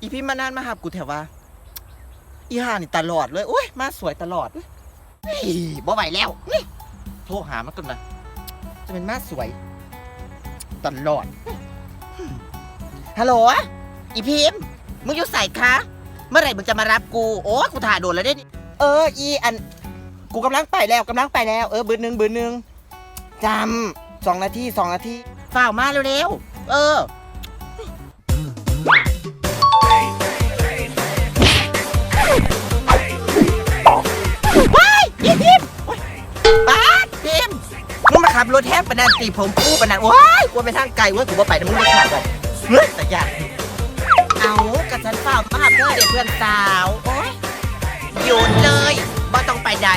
อีพี่มานานมาหากูแถวว่า อีห่านี่ตลอดเลยโอ้ยมาสวยตลอดเฮ้ยบ่ไหวแล้วนี่โทรหามันก่อนนะจะเป็นมาสวย ตลอดฮัลโหลอีพิมพ์มึงอยู่ใส่คะ เมื่อไหร่มึงจะมารับกูโอ้กูถ่ายโดนแล้วเนี่ยเอออีอัน กูกำลังไปแล้วกำลังไปแล้วเออบืนหนึ่งบืนหนึ่งจำสองนาทีสองนาทีฝ่าวมาเร็วๆเออ รถแทบปะนันตีผมปู้ปนันว้ายกูไปทางไกลเว่ากูบ่ไปนะมึงไม่ขาดกันเฮ้ยแต่อยากเอากระชันเปล่ามากเลยเด็กเพื่อนสาว โอ้ยหยุดเลยบ่ต้องไปใด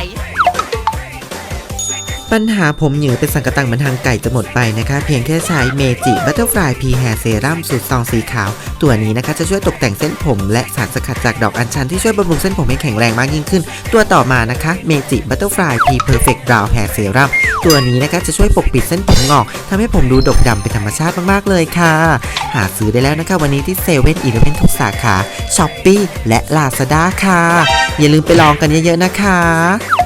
ปัญหาผมหยือเป็นสังกะตังเหมือนทางไก่จะหมดไปนะคะ เพียงแค่ใช้เมจิบัตเตอร์ฟลายพีแฮร์เซรั่มสูตรซองสีขาว ตัวนี้นะคะจะช่วยตกแต่งเส้นผม และสารสกัดจากดอกอัญชันที่ช่วยบำรุงเส้นผมให้แข็งแรงมากยิ่งขึ้น ตัวต่อมานะคะเมจิบัตเตอร์ฟลายพีเพอร์เฟกต์บราวน์แฮร์เซรั่มตัวนี้นะคะจะช่วยปกปิดเส้นผมงอกทำให้ผมดูดกดำเป็นธรรมชาติมากๆเลยค่ะ หาซื้อได้แล้วนะคะ วันนี้ที่เซเว่นอีเลฟเว่นทุกสาขาช้อปปี้และลาซาด้าค่ะ อย่าลืมไปลองกันเยอะๆนะคะ